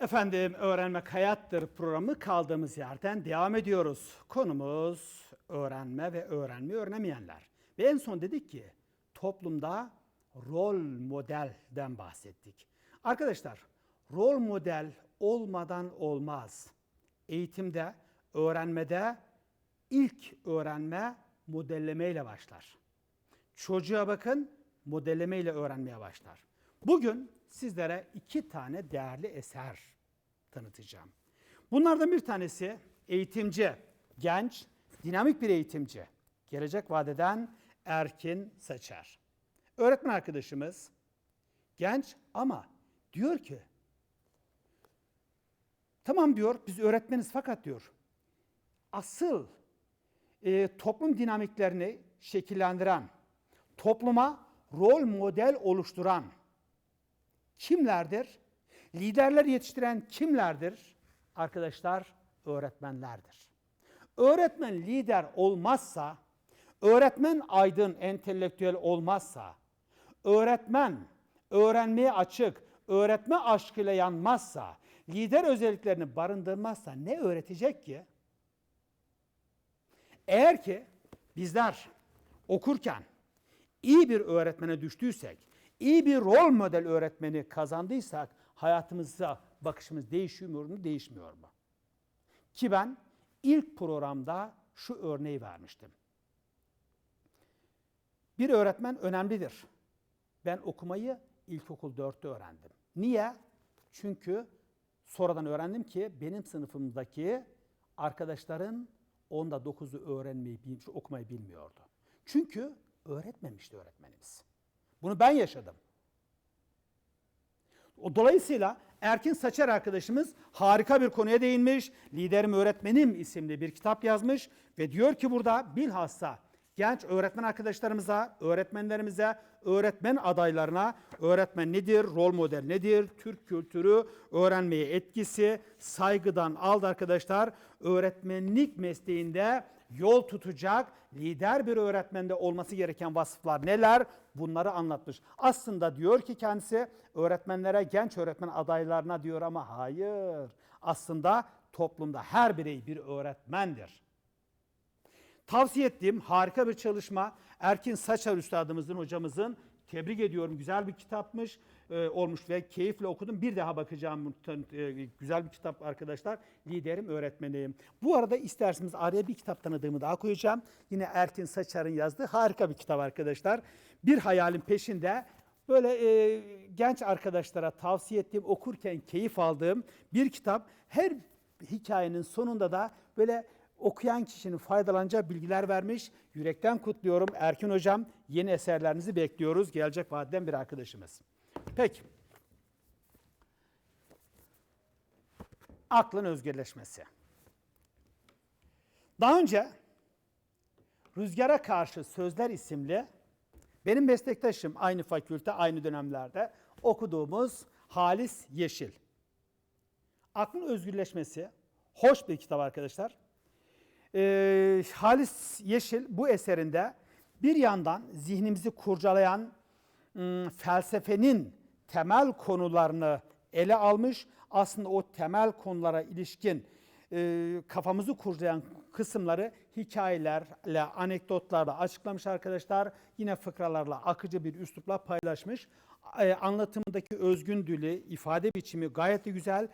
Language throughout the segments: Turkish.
Efendim öğrenmek hayattır programı kaldığımız yerden devam ediyoruz. Konumuz öğrenme ve öğrenmeyi öğrenemeyenler. Ve en son dedik ki toplumda rol modelden bahsettik. Arkadaşlar rol model olmadan olmaz. Eğitimde, öğrenmede ilk öğrenme modellemeyle başlar. Çocuğa bakın, modellemeyle öğrenmeye başlar. Bugün sizlere iki tane değerli eser tanıtacağım. Bunlardan bir tanesi eğitimci, genç, dinamik bir eğitimci. Gelecek vadeden Erkin Saçar. Öğretmen arkadaşımız genç ama diyor ki tamam diyor biz öğretmeniz fakat diyor asıl e, toplum dinamiklerini şekillendiren, topluma rol model oluşturan kimlerdir? Liderler yetiştiren kimlerdir? Arkadaşlar öğretmenlerdir. Öğretmen lider olmazsa, öğretmen aydın, entelektüel olmazsa, öğretmen öğrenmeye açık, öğretme aşkıyla yanmazsa, lider özelliklerini barındırmazsa ne öğretecek ki? Eğer ki bizler okurken iyi bir öğretmene düştüysek, iyi bir rol model öğretmeni kazandıysak hayatımızda bakışımız değişiyor mu, değişmiyor mu? Ki ben ilk programda şu örneği vermiştim. Bir öğretmen önemlidir. Ben okumayı ilkokul 4'te öğrendim. Niye? Çünkü sonradan öğrendim ki benim sınıfımdaki arkadaşların onda 9'u öğrenmeyi, okumayı bilmiyordu. Çünkü öğretmemişti öğretmenimiz. Bunu ben yaşadım. O dolayısıyla Erkin Saçar arkadaşımız harika bir konuya değinmiş. Liderim Öğretmenim isimli bir kitap yazmış ve diyor ki burada bilhassa genç öğretmen arkadaşlarımıza, öğretmenlerimize, öğretmen adaylarına öğretmen nedir, rol model nedir, Türk kültürü, öğrenmeye etkisi, saygıdan aldı arkadaşlar. Öğretmenlik mesleğinde yol tutacak lider bir öğretmende olması gereken vasıflar neler? Bunları anlatmış. Aslında diyor ki kendisi öğretmenlere, genç öğretmen adaylarına diyor ama hayır. Aslında toplumda her birey bir öğretmendir. Tavsiye ettiğim harika bir çalışma. Erkin Saçar Üstadımızın, hocamızın tebrik ediyorum. Güzel bir kitapmış e, olmuş ve keyifle okudum. Bir daha bakacağım. E, güzel bir kitap arkadaşlar. Liderim, öğretmeniyim. Bu arada isterseniz araya bir kitap tanıdığımı daha koyacağım. Yine Erkin Saçar'ın yazdığı harika bir kitap arkadaşlar. Bir hayalin peşinde böyle e, genç arkadaşlara tavsiye ettiğim, okurken keyif aldığım bir kitap. Her hikayenin sonunda da böyle okuyan kişinin faydalanacağı bilgiler vermiş. Yürekten kutluyorum Erkin Hocam. Yeni eserlerinizi bekliyoruz. Gelecek vadeden bir arkadaşımız. Peki. Aklın özgürleşmesi. Daha önce Rüzgara Karşı Sözler isimli benim meslektaşım aynı fakülte aynı dönemlerde okuduğumuz Halis Yeşil. Aklın özgürleşmesi hoş bir kitap arkadaşlar e, Halis Yeşil bu eserinde bir yandan zihnimizi kurcalayan ım, felsefenin temel konularını ele almış. Aslında o temel konulara ilişkin e, kafamızı kurcalayan kısımları hikayelerle, anekdotlarla açıklamış arkadaşlar. Yine fıkralarla, akıcı bir üslupla paylaşmış. E, anlatımındaki özgün dili, ifade biçimi gayet de güzel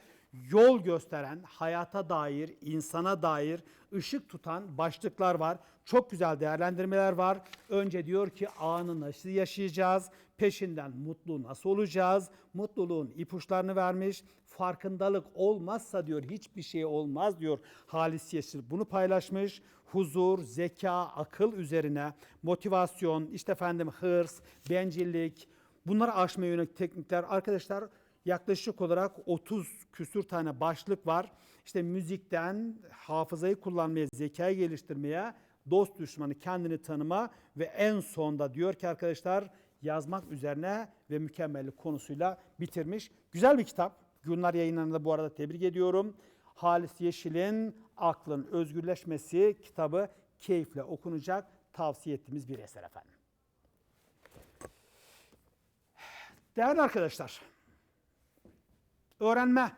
yol gösteren, hayata dair, insana dair ışık tutan başlıklar var. Çok güzel değerlendirmeler var. Önce diyor ki anı nasıl yaşayacağız? Peşinden mutlu nasıl olacağız? Mutluluğun ipuçlarını vermiş. Farkındalık olmazsa diyor hiçbir şey olmaz diyor Halis Yeşil. Bunu paylaşmış. Huzur, zeka, akıl üzerine motivasyon, işte efendim hırs, bencillik, bunları aşmaya yönelik teknikler arkadaşlar yaklaşık olarak 30 küsür tane başlık var. İşte müzikten hafızayı kullanmaya, zekayı geliştirmeye, dost düşmanı kendini tanıma ve en sonda diyor ki arkadaşlar yazmak üzerine ve mükemmellik konusuyla bitirmiş. Güzel bir kitap. Günler yayınlarında bu arada tebrik ediyorum. Halis Yeşil'in Aklın Özgürleşmesi kitabı keyifle okunacak tavsiye ettiğimiz bir eser efendim. Değerli arkadaşlar, öğrenme,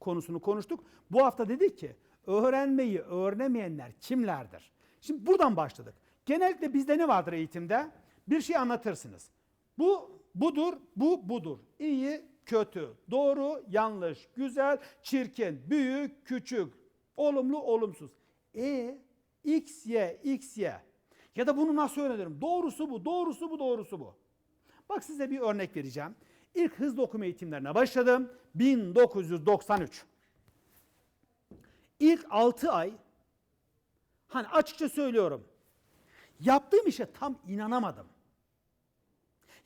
konusunu konuştuk. Bu hafta dedik ki öğrenmeyi öğrenemeyenler kimlerdir? Şimdi buradan başladık. Genellikle bizde ne vardır eğitimde? Bir şey anlatırsınız. Bu budur, bu budur. İyi, kötü, doğru, yanlış, güzel, çirkin, büyük, küçük, olumlu, olumsuz. E x, y, x, y. Ya da bunu nasıl öğrenirim? Doğrusu bu, doğrusu bu, doğrusu bu. Bak size bir örnek vereceğim. İlk hızlı okuma eğitimlerine başladım. 1993. İlk 6 ay hani açıkça söylüyorum. Yaptığım işe tam inanamadım.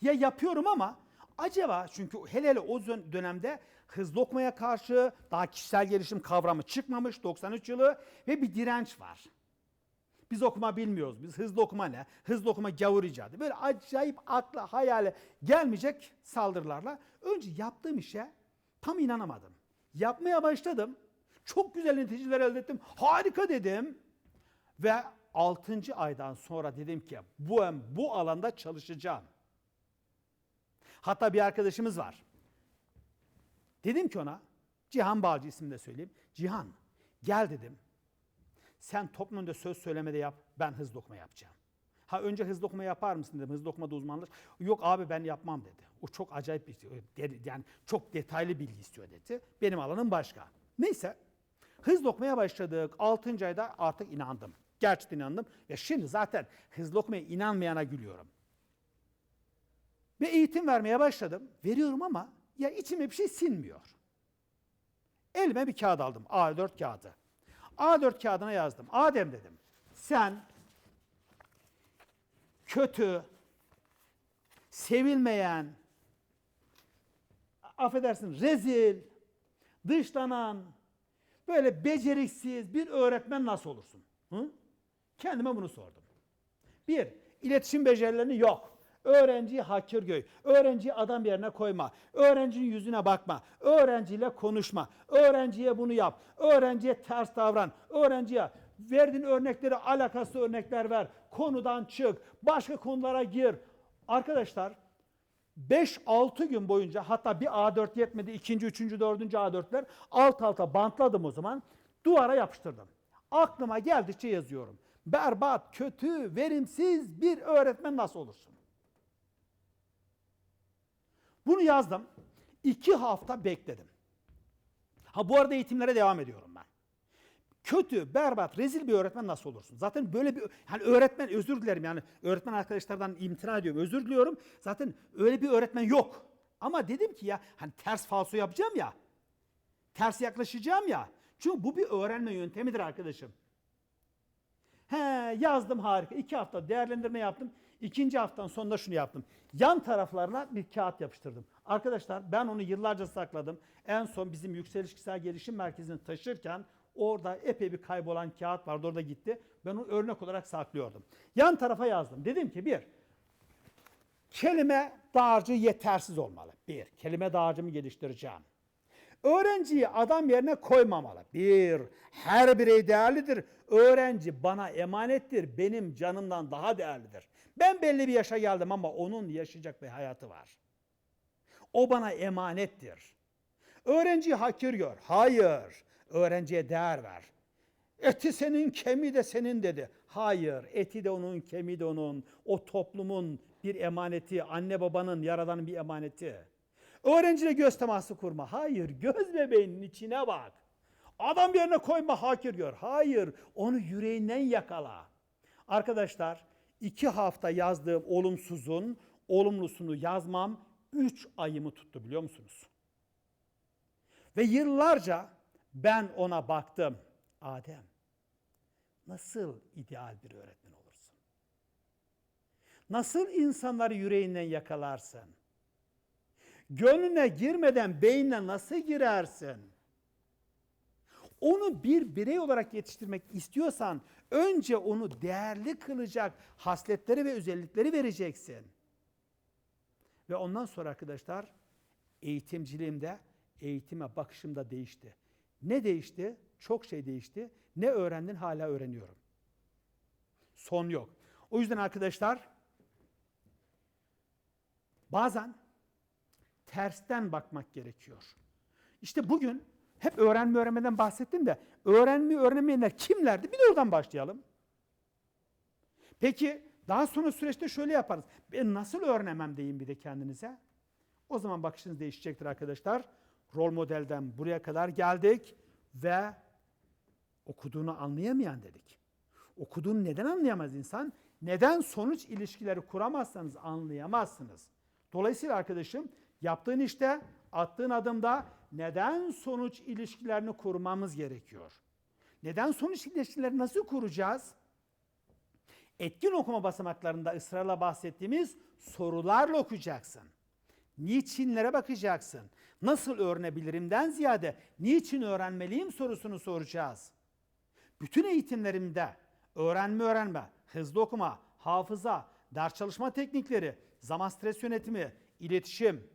Ya yapıyorum ama acaba çünkü hele hele o dön- dönemde hızlı okumaya karşı daha kişisel gelişim kavramı çıkmamış 93 yılı ve bir direnç var. Biz okuma bilmiyoruz. Biz hızlı okuma ne? Hızlı okuma gavur icadı. Böyle acayip akla hayale gelmeyecek saldırılarla önce yaptığım işe tam inanamadım. Yapmaya başladım. Çok güzel neticeler elde ettim. Harika dedim. Ve 6. aydan sonra dedim ki bu bu alanda çalışacağım. Hatta bir arkadaşımız var. Dedim ki ona, Cihan Balcı ismini de söyleyeyim. Cihan gel dedim. Sen toplum önünde söz söylemede yap, ben hızlı okuma yapacağım. Ha önce hızlı okuma yapar mısın dedim, hızlı okumada uzmanlık. Yok abi ben yapmam dedi. O çok acayip bir şey, yani çok detaylı bilgi istiyor dedi. Benim alanım başka. Neyse, hızlı okumaya başladık. 6. ayda artık inandım. Gerçekten inandım. Ve şimdi zaten hızlı okumaya inanmayana gülüyorum. Ve eğitim vermeye başladım. Veriyorum ama ya içime bir şey sinmiyor. Elime bir kağıt aldım. A4 kağıdı. A4 kağıdına yazdım. Adem dedim. Sen kötü, sevilmeyen, affedersin rezil, dışlanan, böyle beceriksiz bir öğretmen nasıl olursun? Hı? Kendime bunu sordum. Bir, iletişim becerilerini yok. Öğrenciyi hakir göy. Öğrenciyi adam yerine koyma. Öğrencinin yüzüne bakma. Öğrenciyle konuşma. Öğrenciye bunu yap. Öğrenciye ters davran. Öğrenciye verdiğin örnekleri alakası örnekler ver. Konudan çık. Başka konulara gir. Arkadaşlar 5-6 gün boyunca hatta bir A4 yetmedi. ikinci, üçüncü, dördüncü A4'ler alt alta bantladım o zaman. Duvara yapıştırdım. Aklıma geldikçe yazıyorum. Berbat, kötü, verimsiz bir öğretmen nasıl olursun? Bunu yazdım. İki hafta bekledim. Ha bu arada eğitimlere devam ediyorum ben. Kötü, berbat, rezil bir öğretmen nasıl olursun? Zaten böyle bir hani öğretmen özür dilerim yani öğretmen arkadaşlardan imtina ediyorum. Özür diliyorum. Zaten öyle bir öğretmen yok. Ama dedim ki ya hani ters falso yapacağım ya. Ters yaklaşacağım ya. Çünkü bu bir öğrenme yöntemidir arkadaşım. He yazdım harika. İki hafta değerlendirme yaptım. İkinci haftanın sonunda şunu yaptım. Yan taraflarına bir kağıt yapıştırdım. Arkadaşlar ben onu yıllarca sakladım. En son bizim Yükseliş Kişisel Gelişim Merkezi'ni taşırken orada epey bir kaybolan kağıt vardı. Orada gitti. Ben onu örnek olarak saklıyordum. Yan tarafa yazdım. Dedim ki bir, kelime dağarcığı yetersiz olmalı. Bir, kelime dağarcığımı geliştireceğim. Öğrenciyi adam yerine koymamalı. Bir, her birey değerlidir. Öğrenci bana emanettir. Benim canımdan daha değerlidir. Ben belli bir yaşa geldim ama onun yaşayacak bir hayatı var. O bana emanettir. Öğrenciyi hakir gör. Hayır. Öğrenciye değer ver. Eti senin, kemiği de senin dedi. Hayır, eti de onun, kemiği de onun. O toplumun bir emaneti, anne babanın, yaradanın bir emaneti. Öğrenciyle göz teması kurma. Hayır, göz bebeğinin içine bak. Adam yerine koyma, hakir gör. Hayır, onu yüreğinden yakala. Arkadaşlar, iki hafta yazdığım olumsuzun olumlusunu yazmam üç ayımı tuttu biliyor musunuz? Ve yıllarca ben ona baktım. Adem, nasıl ideal bir öğretmen olursun? Nasıl insanları yüreğinden yakalarsın? Gönlüne girmeden beynine nasıl girersin? Onu bir birey olarak yetiştirmek istiyorsan önce onu değerli kılacak hasletleri ve özellikleri vereceksin. Ve ondan sonra arkadaşlar eğitimciliğimde, eğitime bakışım da değişti. Ne değişti? Çok şey değişti. Ne öğrendin hala öğreniyorum. Son yok. O yüzden arkadaşlar bazen tersten bakmak gerekiyor. İşte bugün hep öğrenme öğrenmeden bahsettim de öğrenme öğrenmeyenler kimlerdi? Bir de oradan başlayalım. Peki daha sonra süreçte şöyle yaparız. Ben nasıl öğrenemem deyin bir de kendinize. O zaman bakışınız değişecektir arkadaşlar. Rol modelden buraya kadar geldik ve okuduğunu anlayamayan dedik. Okuduğunu neden anlayamaz insan? Neden sonuç ilişkileri kuramazsanız anlayamazsınız. Dolayısıyla arkadaşım yaptığın işte, attığın adımda neden sonuç ilişkilerini kurmamız gerekiyor. Neden sonuç ilişkileri nasıl kuracağız? Etkin okuma basamaklarında ısrarla bahsettiğimiz sorularla okuyacaksın. Niçinlere bakacaksın. Nasıl öğrenebilirimden ziyade niçin öğrenmeliyim sorusunu soracağız. Bütün eğitimlerimde öğrenme öğrenme, hızlı okuma, hafıza, ders çalışma teknikleri, zaman stres yönetimi, iletişim,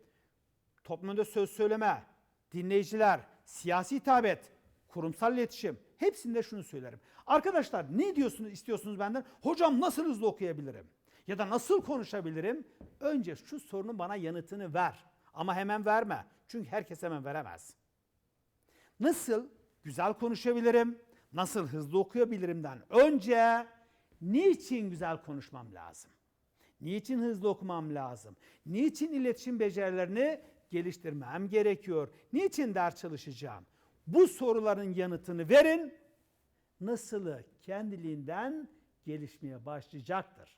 toplumda söz söyleme, dinleyiciler, siyasi hitabet, kurumsal iletişim hepsinde şunu söylerim. Arkadaşlar ne diyorsunuz istiyorsunuz benden? Hocam nasıl hızlı okuyabilirim? Ya da nasıl konuşabilirim? Önce şu sorunun bana yanıtını ver. Ama hemen verme. Çünkü herkes hemen veremez. Nasıl güzel konuşabilirim? Nasıl hızlı okuyabilirimden önce niçin güzel konuşmam lazım? Niçin hızlı okumam lazım? Niçin iletişim becerilerini geliştirmem gerekiyor? Niçin ders çalışacağım? Bu soruların yanıtını verin. Nasılı kendiliğinden gelişmeye başlayacaktır.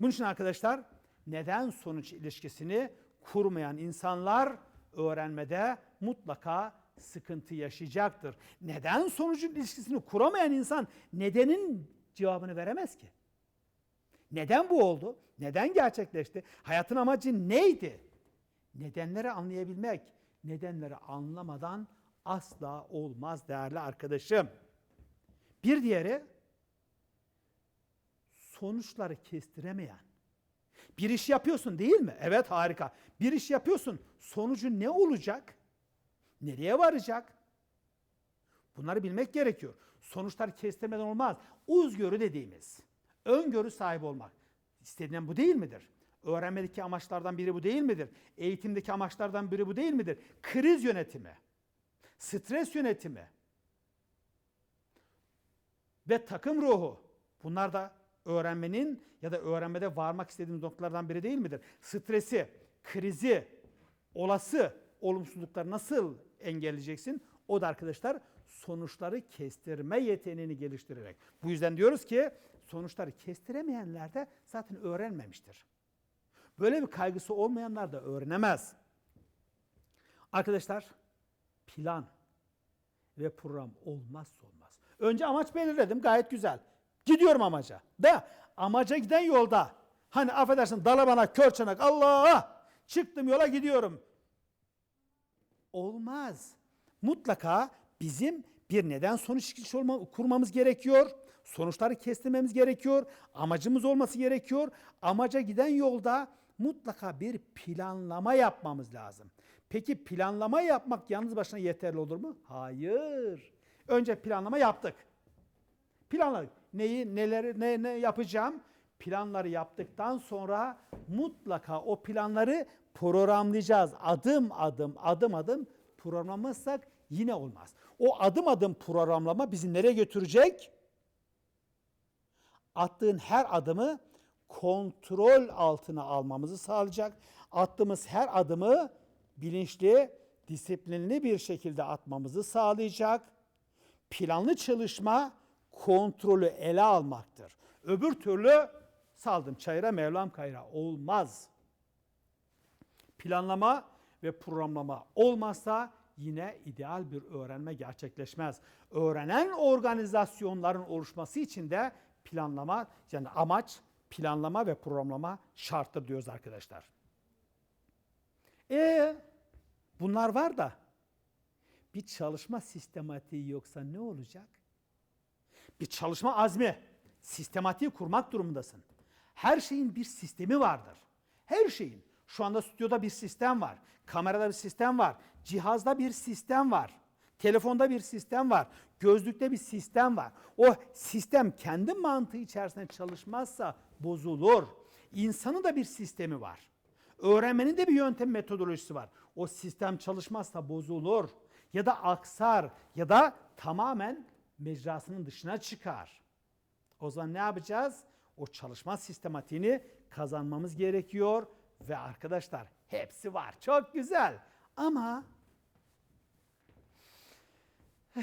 Bunun için arkadaşlar neden sonuç ilişkisini kurmayan insanlar öğrenmede mutlaka sıkıntı yaşayacaktır. Neden sonucun ilişkisini kuramayan insan nedenin cevabını veremez ki? Neden bu oldu? Neden gerçekleşti? Hayatın amacı neydi? Nedenleri anlayabilmek, nedenleri anlamadan asla olmaz değerli arkadaşım. Bir diğeri sonuçları kestiremeyen. Bir iş yapıyorsun değil mi? Evet harika. Bir iş yapıyorsun. Sonucu ne olacak? Nereye varacak? Bunları bilmek gerekiyor. Sonuçlar kestirmeden olmaz. Uzgörü dediğimiz, öngörü sahibi olmak. İstediğin bu değil midir? Öğrenmedeki amaçlardan biri bu değil midir? Eğitimdeki amaçlardan biri bu değil midir? Kriz yönetimi, stres yönetimi ve takım ruhu. Bunlar da öğrenmenin ya da öğrenmede varmak istediğimiz noktalardan biri değil midir? Stresi, krizi, olası olumsuzlukları nasıl engelleyeceksin? O da arkadaşlar sonuçları kestirme yeteneğini geliştirerek. Bu yüzden diyoruz ki sonuçları kestiremeyenler de zaten öğrenmemiştir. Böyle bir kaygısı olmayanlar da öğrenemez. Arkadaşlar plan ve program olmazsa olmaz. Önce amaç belirledim gayet güzel. Gidiyorum amaca. Da amaca giden yolda hani affedersin dala bana kör çanak Allah çıktım yola gidiyorum. Olmaz. Mutlaka bizim bir neden sonuç ilişkisi kurmamız gerekiyor. Sonuçları kestirmemiz gerekiyor. Amacımız olması gerekiyor. Amaca giden yolda mutlaka bir planlama yapmamız lazım. Peki planlama yapmak yalnız başına yeterli olur mu? Hayır. Önce planlama yaptık. Planladık. Neyi, neleri, ne, ne yapacağım? Planları yaptıktan sonra mutlaka o planları programlayacağız. Adım adım, adım adım programlamazsak yine olmaz. O adım adım programlama bizi nereye götürecek? Attığın her adımı kontrol altına almamızı sağlayacak. Attığımız her adımı bilinçli, disiplinli bir şekilde atmamızı sağlayacak. Planlı çalışma kontrolü ele almaktır. Öbür türlü saldım çayıra Mevlam kayra olmaz. Planlama ve programlama olmazsa yine ideal bir öğrenme gerçekleşmez. Öğrenen organizasyonların oluşması için de planlama yani amaç planlama ve programlama şarttır diyoruz arkadaşlar. E bunlar var da bir çalışma sistematiği yoksa ne olacak? Bir çalışma azmi, sistematiği kurmak durumundasın. Her şeyin bir sistemi vardır. Her şeyin. Şu anda stüdyoda bir sistem var. Kamerada bir sistem var. Cihazda bir sistem var. Telefonda bir sistem var. Gözlükte bir sistem var. O sistem kendi mantığı içerisinde çalışmazsa bozulur. İnsanın da bir sistemi var. Öğrenmenin de bir yöntem metodolojisi var. O sistem çalışmazsa bozulur ya da aksar ya da tamamen mecrasının dışına çıkar. O zaman ne yapacağız? O çalışma sistematiğini kazanmamız gerekiyor ve arkadaşlar hepsi var. Çok güzel. Ama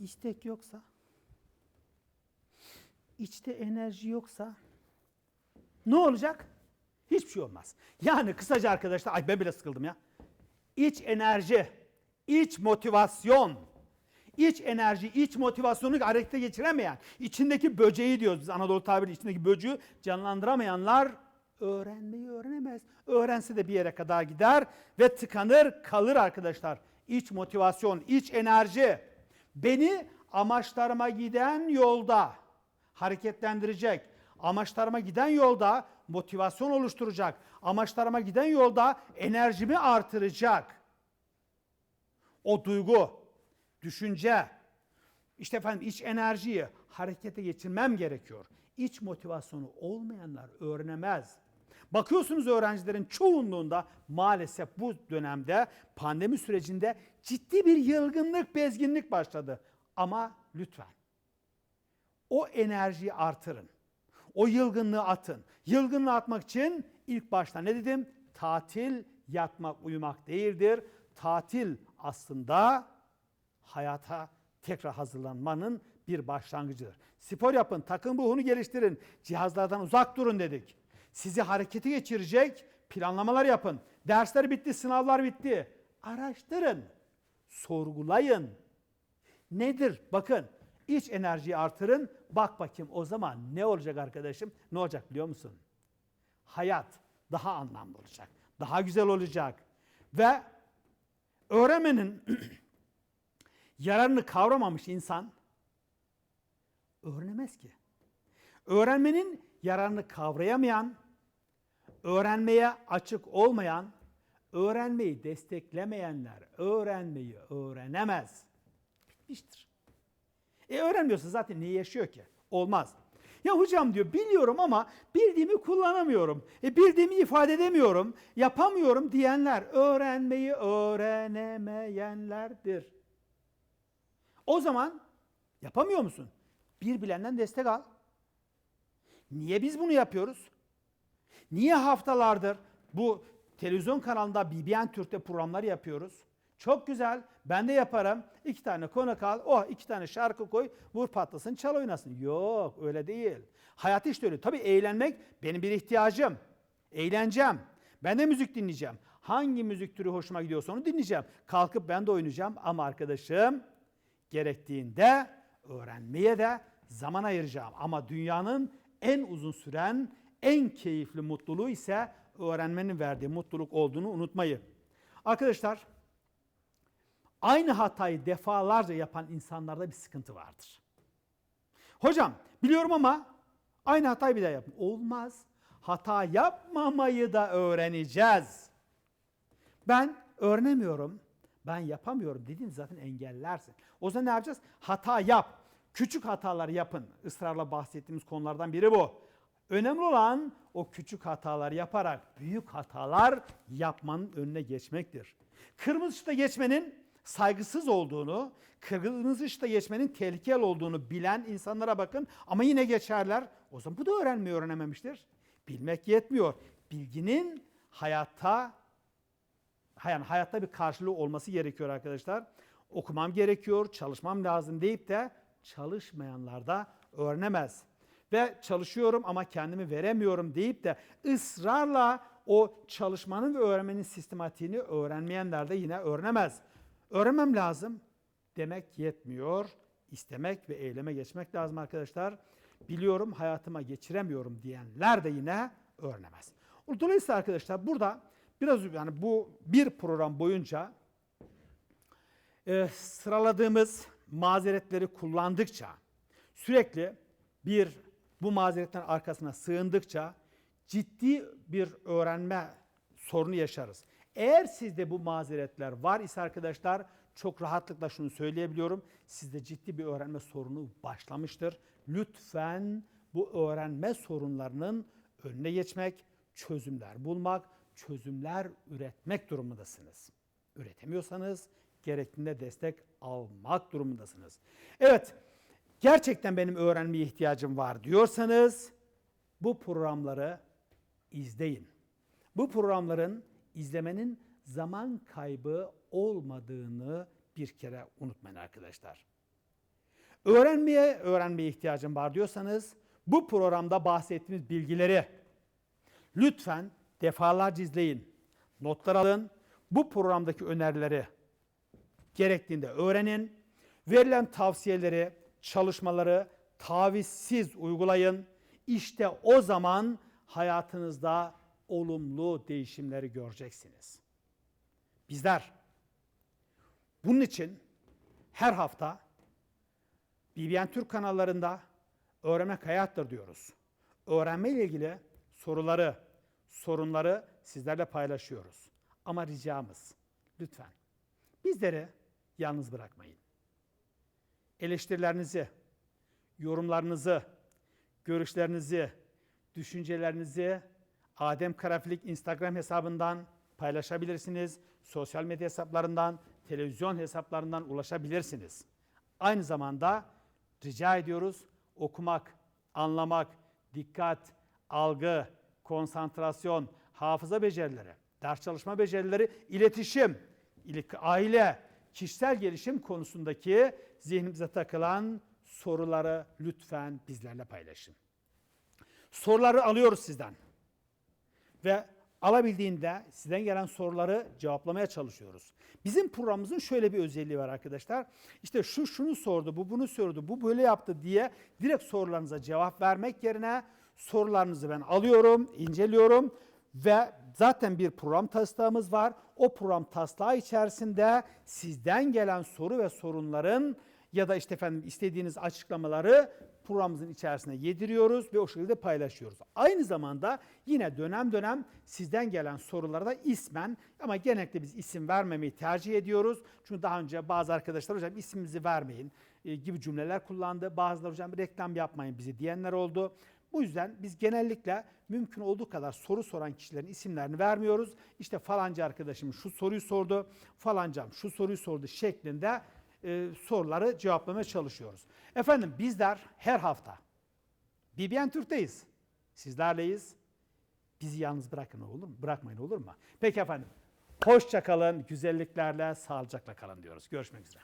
istek yoksa, içte enerji yoksa ne olacak? Hiçbir şey olmaz. Yani kısaca arkadaşlar, ay ben bile sıkıldım ya. İç enerji, iç motivasyon, iç enerji, iç motivasyonu harekete geçiremeyen, içindeki böceği diyoruz biz Anadolu tabiri içindeki böceği canlandıramayanlar öğrenmeyi öğrenemez. Öğrense de bir yere kadar gider ve tıkanır kalır arkadaşlar. İç motivasyon, iç enerji beni amaçlarıma giden yolda hareketlendirecek. Amaçlarıma giden yolda motivasyon oluşturacak. Amaçlarıma giden yolda enerjimi artıracak. O duygu, düşünce, işte efendim iç enerjiyi harekete geçirmem gerekiyor. İç motivasyonu olmayanlar öğrenemez. Bakıyorsunuz öğrencilerin çoğunluğunda maalesef bu dönemde pandemi sürecinde ciddi bir yılgınlık, bezginlik başladı. Ama lütfen o enerjiyi artırın. O yılgınlığı atın. Yılgınlığı atmak için ilk başta ne dedim? Tatil yatmak, uyumak değildir. Tatil aslında hayata tekrar hazırlanmanın bir başlangıcıdır. Spor yapın, takım ruhunu geliştirin, cihazlardan uzak durun dedik. Sizi harekete geçirecek planlamalar yapın. Dersler bitti, sınavlar bitti. Araştırın, sorgulayın. Nedir? Bakın, iç enerjiyi artırın. Bak bakayım o zaman ne olacak arkadaşım? Ne olacak biliyor musun? Hayat daha anlamlı olacak. Daha güzel olacak. Ve öğrenmenin yararını kavramamış insan öğrenemez ki. Öğrenmenin yararını kavrayamayan, öğrenmeye açık olmayan, öğrenmeyi desteklemeyenler öğrenmeyi öğrenemez. Bitmiştir. E öğrenmiyorsa zaten niye yaşıyor ki? Olmaz. Ya hocam diyor biliyorum ama bildiğimi kullanamıyorum. E bildiğimi ifade edemiyorum, yapamıyorum diyenler öğrenmeyi öğrenemeyenlerdir. O zaman yapamıyor musun? Bir bilenden destek al. Niye biz bunu yapıyoruz? Niye haftalardır bu televizyon kanalında BBN Türk'te programlar yapıyoruz? Çok güzel. Ben de yaparım. İki tane konuk al. Oh iki tane şarkı koy. Vur patlasın çal oynasın. Yok öyle değil. Hayat işte öyle. Tabii eğlenmek benim bir ihtiyacım. Eğleneceğim. Ben de müzik dinleyeceğim. Hangi müzik türü hoşuma gidiyorsa onu dinleyeceğim. Kalkıp ben de oynayacağım. Ama arkadaşım gerektiğinde öğrenmeye de zaman ayıracağım. Ama dünyanın en uzun süren, en keyifli mutluluğu ise öğrenmenin verdiği mutluluk olduğunu unutmayın. Arkadaşlar aynı hatayı defalarca yapan insanlarda bir sıkıntı vardır. Hocam biliyorum ama aynı hatayı bir daha yapın. Olmaz. Hata yapmamayı da öğreneceğiz. Ben öğrenemiyorum, ben yapamıyorum dediğin zaten engellersin. O zaman ne yapacağız? Hata yap. Küçük hatalar yapın. Israrla bahsettiğimiz konulardan biri bu. Önemli olan o küçük hatalar yaparak büyük hatalar yapmanın önüne geçmektir. Kırmızı ışıkta geçmenin saygısız olduğunu, kırmızı ışıkta geçmenin tehlikeli olduğunu bilen insanlara bakın ama yine geçerler. O zaman bu da öğrenmeyi öğrenememiştir. Bilmek yetmiyor. Bilginin hayatta yani hayatta bir karşılığı olması gerekiyor arkadaşlar. Okumam gerekiyor, çalışmam lazım deyip de çalışmayanlar da öğrenemez. Ve çalışıyorum ama kendimi veremiyorum deyip de ısrarla o çalışmanın ve öğrenmenin sistematiğini öğrenmeyenler de yine öğrenemez. Öğrenmem lazım demek yetmiyor. İstemek ve eyleme geçmek lazım arkadaşlar. Biliyorum hayatıma geçiremiyorum diyenler de yine öğrenemez. Dolayısıyla arkadaşlar burada biraz yani bu bir program boyunca e, sıraladığımız mazeretleri kullandıkça sürekli bir bu mazeretlerin arkasına sığındıkça ciddi bir öğrenme sorunu yaşarız. Eğer sizde bu mazeretler var ise arkadaşlar çok rahatlıkla şunu söyleyebiliyorum. Sizde ciddi bir öğrenme sorunu başlamıştır. Lütfen bu öğrenme sorunlarının önüne geçmek, çözümler bulmak, çözümler üretmek durumundasınız. Üretemiyorsanız gerektiğinde destek almak durumundasınız. Evet, gerçekten benim öğrenmeye ihtiyacım var diyorsanız bu programları izleyin. Bu programların izlemenin zaman kaybı olmadığını bir kere unutmayın arkadaşlar. Öğrenmeye, öğrenmeye ihtiyacım var diyorsanız bu programda bahsettiğimiz bilgileri lütfen defalarca izleyin. Notlar alın. Bu programdaki önerileri gerektiğinde öğrenin. Verilen tavsiyeleri, çalışmaları tavizsiz uygulayın. İşte o zaman hayatınızda olumlu değişimleri göreceksiniz. Bizler bunun için her hafta BBN Türk kanallarında öğrenmek hayattır diyoruz. Öğrenme ile ilgili soruları, sorunları sizlerle paylaşıyoruz. Ama ricamız lütfen bizleri yalnız bırakmayın. Eleştirilerinizi, yorumlarınızı, görüşlerinizi, düşüncelerinizi Adem Karafilik Instagram hesabından paylaşabilirsiniz. Sosyal medya hesaplarından, televizyon hesaplarından ulaşabilirsiniz. Aynı zamanda rica ediyoruz okumak, anlamak, dikkat, algı, konsantrasyon, hafıza becerileri, ders çalışma becerileri, iletişim, aile, kişisel gelişim konusundaki zihnimize takılan soruları lütfen bizlerle paylaşın. Soruları alıyoruz sizden ve alabildiğinde sizden gelen soruları cevaplamaya çalışıyoruz. Bizim programımızın şöyle bir özelliği var arkadaşlar. İşte şu şunu sordu, bu bunu sordu, bu böyle yaptı diye direkt sorularınıza cevap vermek yerine sorularınızı ben alıyorum, inceliyorum ve zaten bir program taslağımız var. O program taslağı içerisinde sizden gelen soru ve sorunların ya da işte efendim istediğiniz açıklamaları programımızın içerisine yediriyoruz ve o şekilde paylaşıyoruz. Aynı zamanda yine dönem dönem sizden gelen sorulara da ismen ama genellikle biz isim vermemeyi tercih ediyoruz. Çünkü daha önce bazı arkadaşlar hocam ismimizi vermeyin e, gibi cümleler kullandı. Bazıları hocam reklam yapmayın bizi diyenler oldu. Bu yüzden biz genellikle mümkün olduğu kadar soru soran kişilerin isimlerini vermiyoruz. İşte falanca arkadaşım şu soruyu sordu, falancam şu soruyu sordu şeklinde e, soruları cevaplamaya çalışıyoruz. Efendim bizler her hafta BBN Türk'teyiz. Sizlerleyiz. Bizi yalnız bırakın olur mu? Bırakmayın olur mu? Peki efendim. Hoşça kalın, güzelliklerle, sağlıcakla kalın diyoruz. Görüşmek üzere.